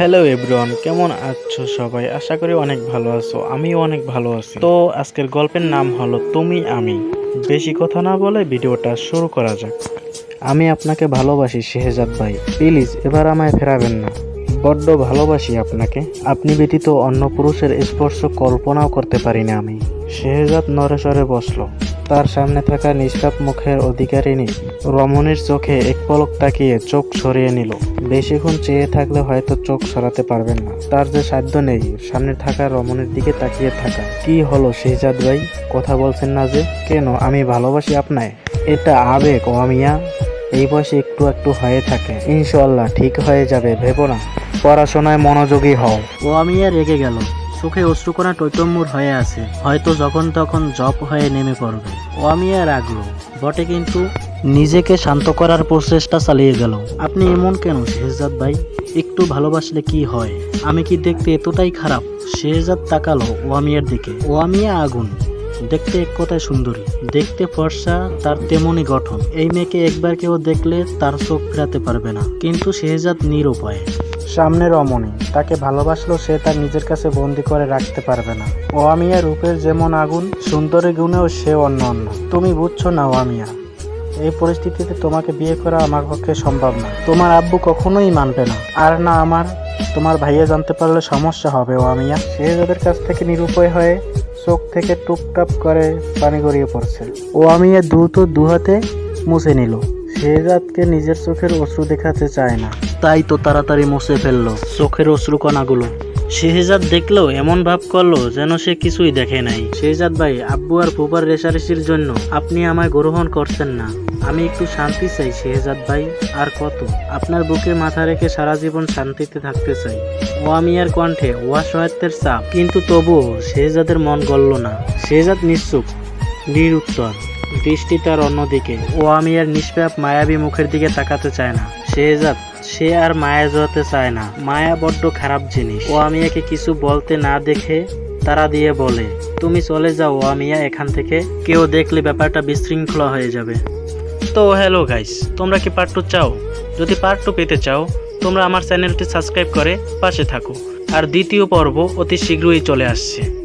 Hello everyone কেমন আছো সবাই? আশা করি অনেক ভালো আছো। আমিও অনেক ভালো আছি। তো আজকের গল্পের নাম হলো তুমি, আমি। বেশি কথা না বলে ভিডিওটা শুরু করা যাক। আমি আপনাকে ভালোবাসি, শেহজাদ ভাই। প্লিজ, এবার আমায় ফেরাবেন না। বড্ড ভালোবাসি আপনাকে। আপনি ব্যতীত অন্য পুরুষের স্পর্শ কল্পনাও করতে পারি না আমি। শেহজাদ নরেশ্বরে বসল। তার সামনে থাকা নিষ্পাপ মুখের অধিকারিণী রমণীর চোখে এক পলক তাকিয়ে চোখ সরিয়ে নিল। বেশিক্ষণ চেয়ে থাকলে হয়তো চোখ সরাতে পারবেন না। তার যে সাধ্য নেই, সামনে থাকা রমণীর দিকে তাকিয়ে থাকা। কি হলো শেহজাদ ভাই? কথা বলছেন না যে? কেন? আমি ভালোবাসি আপনায়। এটা আবেগ ও অমিয়া। এই বয়সে একটু একটু হয়ে থাকে। ইনশাল্লাহ ঠিক হয়ে যাবে, ভেবো না। পড়াশোনায় মনোযোগী হও। ও আমি রেগে গেল। চোখে অশ্রুকণা টৈটম্বুর হয়ে আছে। হয়তো যখন তখন জপ হয়ে নেমে পড়বে। ও আমি বটে কিন্তু নিজেকে শান্ত করার প্রচেষ্টা চালিয়ে গেল। আপনি এমন কেন, শেহজাদ ভাই? একটু ভালোবাসলে কি হয়? আমি কি দেখতে এতটাই খারাপ? শেহজাদ তাকালো ওয়ামিয়ার দিকে। ওয়ামিয়া আগুন। দেখতে এক কথায় সুন্দরী। দেখতে ফর্সা, তার তেমনই গঠন। এই মেয়েকে একবার কেউ দেখলে তার চোখ ফেরাতে পারবে না। কিন্তু শেহজাদ নিরুপায়। সামনে রমণী, তাকে ভালোবাসলেও সে তার নিজের কাছে বন্দি করে রাখতে পারবে না। ওয়ামিয়া রূপের যেমন আগুন, সুন্দরী গুণেও সে অন্য অন্য তুমি বুঝছ না ওয়ামিয়া এই পরিস্থিতিতে তোমাকে বিয়ে করা আমার পক্ষে সম্ভব না। তোমার আব্বু কখনোই মানবে না। আর না আমার, তোমার ভাইয়া জানতে পারলে সমস্যা হবে ওয়ামিয়া শেহজাদের কাছ থেকে নিরুপায় হয়ে চোখ থেকে টুপটাপ করে পানি গড়িয়ে পড়ছে। ওয়ামিয়া দ্রুত দুহাতে মুছে নিল। শেহজাদকে নিজের চোখের অশ্রু দেখাতে চায় না। তাই তো তাড়াতাড়ি মুছে ফেলল। চোখের অশ্রু কণাগুলো। শেহজাদ দেখলেও এমন ভাব করল যেন সে কিছুই দেখে নাই। শেহজাদ ভাই আব্বু আর ফুপার রেশারেশির জন্য আপনি আমায় গ্রহণ করছেন না। আমি একটু শান্তি চাই শেহজাদ ভাই আর কত? আপনার বুকে মাথা রেখে সারা জীবন শান্তিতে থাকতে চাই। ওয়ামিয়ার কণ্ঠে ওয়াসহায়ত্বের চাপ। কিন্তু তবুও শেহজাদের মন গলল না। শেহজাদ নিশ্চুপ নিরুত্তর। দৃষ্টি তার অন্যদিকে। ও আমি আর নিষ্পাপ মায়াবী মুখের দিকে তাকাতে চায় না। শেহজাদ সে আর মায়া জড়াতে চায় না। মায়া বড্ড খারাপ জিনিস। ও আমিয়াকে কিছু বলতে না দেখে তারা দিয়ে বলে, তুমি চলে যাও আমিয়া এখান থেকে কেউ দেখলে ব্যাপারটা বিশৃঙ্খলা হয়ে যাবে। তো হ্যালো গাইস তোমরা কি পার্ট টু চাও? যদি পার্ট টু পেতে চাও, তোমরা আমার চ্যানেলটি সাবস্ক্রাইব করে পাশে থাকো। আর দ্বিতীয় পর্ব অতি শীঘ্রই চলে আসছে।